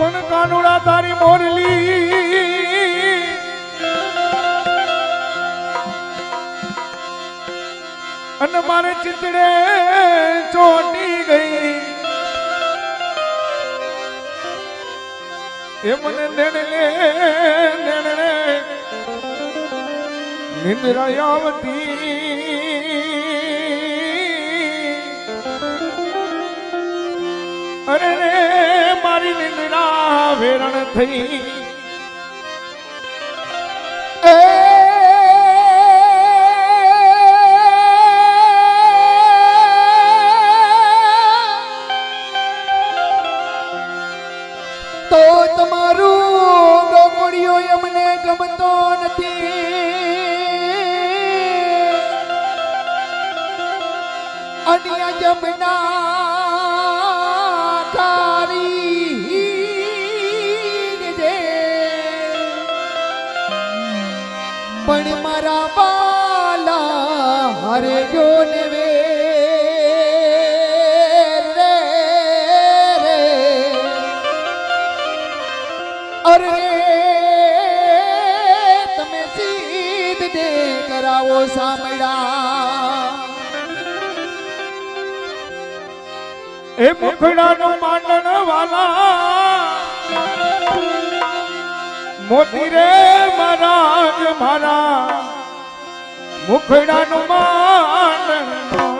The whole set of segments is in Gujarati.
પણ કાનુડા તારી મોરલી. અને મારે ચિતડે ચોટી ગઈ. એ મને નેણલે નેણલે નિંદ્રયાવતી અરે રે મારી નિંદરા વેરણ થઈ. તો તમારું ગોમડીઓ અમને ગમતો નથી. અન્ય જમના हरे जो वे रे। रे अरे तमें सीत दे कराओ सामड़ा। ए मुखड़ा नु मानन वाला मोदी रे महाराज महाराज। મુખડાનું માન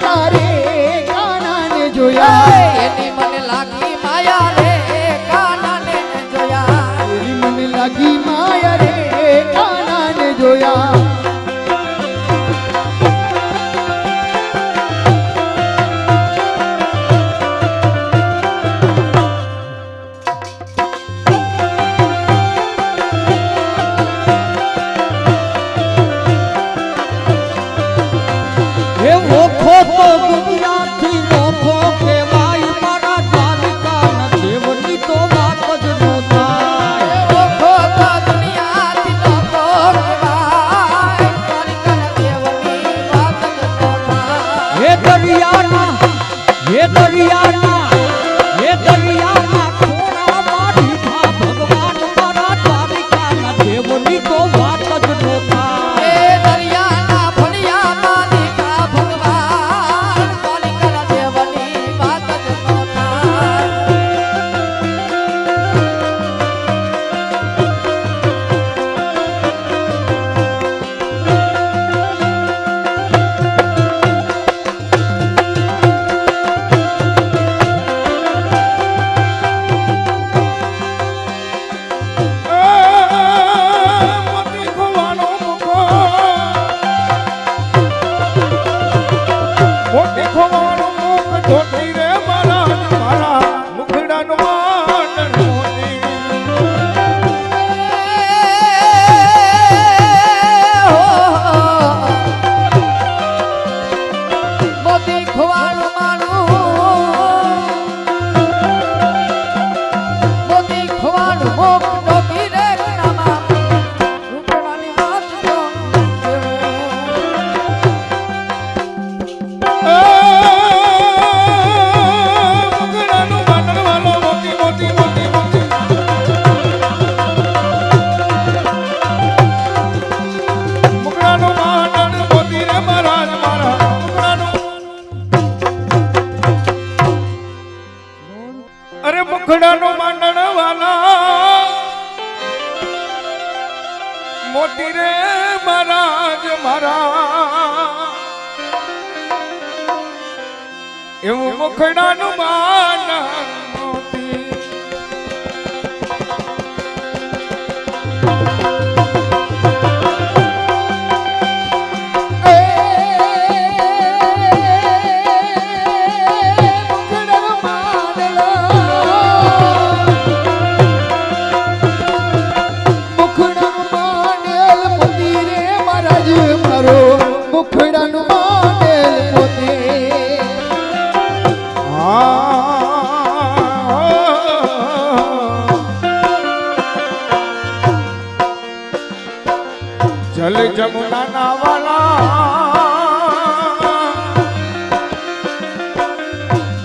কার મહારાજ મારા એવું મુખડાનું માન જલ જમુના ના વાલા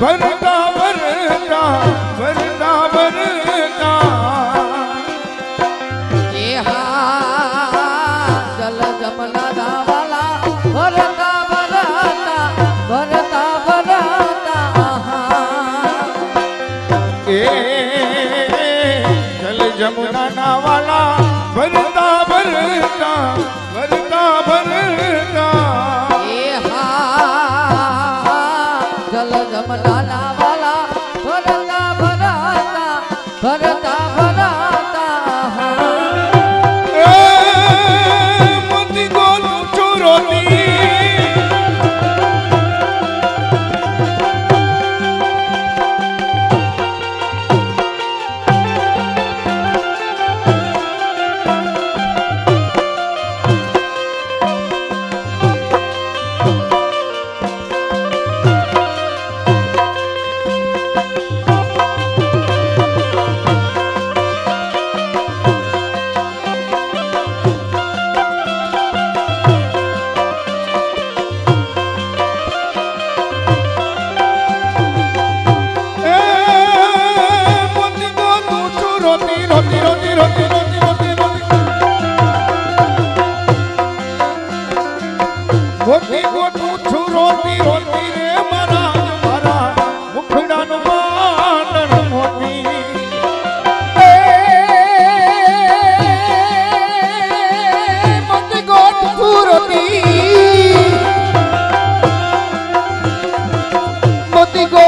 ભરતા ભરતા ભરતા ભરતા એ હા જલ જમુના ના વાલા ભરતા ભરતા ભરતા ભરતા એ જલ જમુના ના વાલા, ભરતા કરતા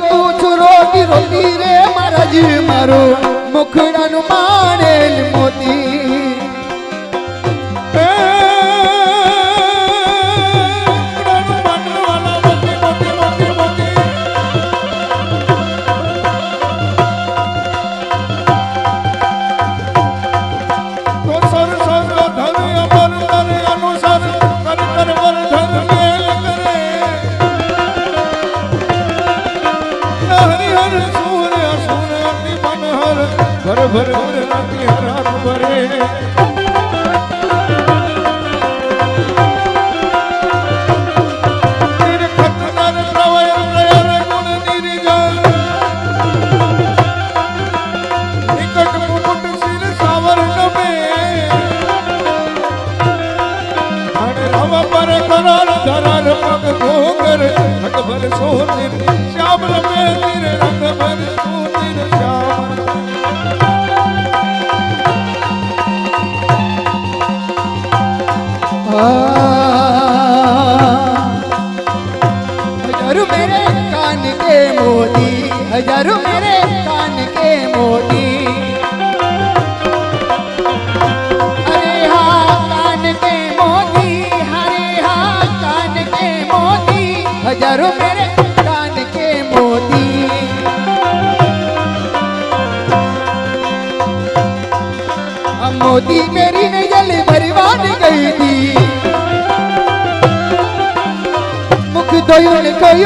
તું છું રોટી રોટી રે મારા જીવ મારું. મુખડાનું માણેલ नजरों मेरे कान के मोती मोती मेरी नजल बरबाद गई थी मुख दो कोई